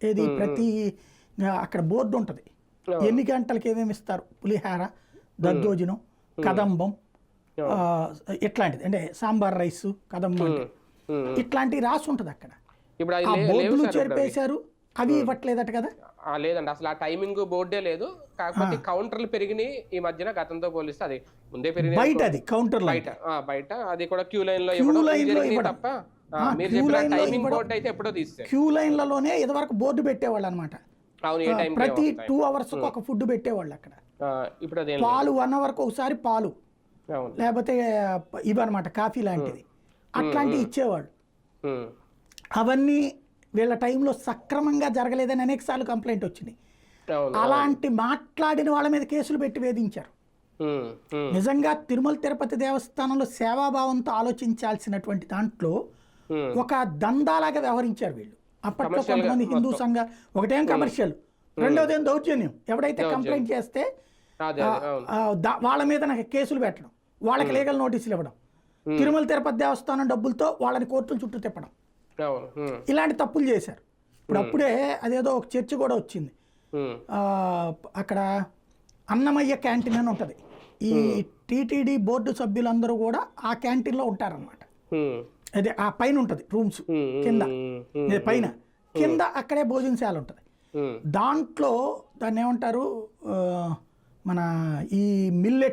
ఏది ప్రతి అక్కడ బోర్డు ఉంటుంది. ఎన్ని గంటలకి ఏమేమి ఇస్తారు? పులిహార దద్దోజనం కదంబం ఇట్లాంటిది అంటే సాంబార్ రైస్ కదంబం. ఇట్లాంటివి రాసి ఉంటుంది అక్కడ. ఇప్పుడు బోర్డులు. చెరిపేశారు. అవి ఇవ్వట్లేదట కదా? లేదండి. అసలు ఆ టైమింగ్ బోర్డే లేదు. కాకపోతే కౌంటర్లు పెరిగినాయి ఈ మధ్యన గతంతో పోలిస్తే అది ముందే పెరిగినాయి బయట అది కౌంటర్ బయట ఆ, బయట. అది కూడా క్యూ లైన్లో ఇవ్వడం. తప్ప మీరు queue చెప్పిన line లో టైమింగ్ ఇవ్వడం. బోర్డు అయితే ఎప్పుడో తీస్తే. క్యూ లైన్లలోనే ఇదివరకు బోర్డు పెట్టేవాళ్ళు అనమాట ప్రతి టూ అవర్స్ ఒక ఫుడ్ పెట్టేవాళ్ళు అక్కడ. ఇప్పుడు పాలు వన్ అవర్కి ఒకసారి పాలు. లేకపోతే ఇవన్నమాట కాఫీ లాంటిది. అట్లాంటివి ఇచ్చేవాళ్ళు. అవన్నీ వీళ్ళ టైంలో సక్రమంగా జరగలేదని అనేకసార్లు కంప్లైంట్ వచ్చింది. అలాంటి మాట్లాడిన వాళ్ళ మీద కేసులు పెట్టి వేధించారు. నిజంగా తిరుమల తిరుపతి దేవస్థానంలో సేవాభావంతో ఆలోచించాల్సినటువంటి దాంట్లో. ఒక దందాలాగా వ్యవహరించారు వీళ్ళు. అప్పట్లో కొంతమంది హిందూ సంఘ ఒకటేం కమర్షియల్. రెండోది ఏం దౌర్జన్యం. ఎవడైతే కంప్లైంట్ చేస్తే వాళ్ళ మీద నాకు కేసులు పెట్టడం వాళ్ళకి లీగల్ నోటీసులు ఇవ్వడం తిరుమల తిరుపతి దేవస్థానం డబ్బులతో వాళ్ళని కోర్టుల చుట్టూ తిప్పడం. ఇలాంటి తప్పులు చేశారు. ఇప్పుడు అప్పుడే అదేదో ఒక చర్చ కూడా వచ్చింది. అక్కడ అన్నమయ్య క్యాంటీన్ అని ఉంటుంది. ఈ టీటీడీ బోర్డు సభ్యులందరూ కూడా ఆ క్యాంటీన్లో ఉంటారన్నమాట. అదే ఆ పైన ఉంటుంది రూమ్స్ కింద. పైన. కింద అక్కడే భోజనశాల ఉంటుంది. దాంట్లో దాన్ని ఏమంటారు మన ఈ మిల్లెట్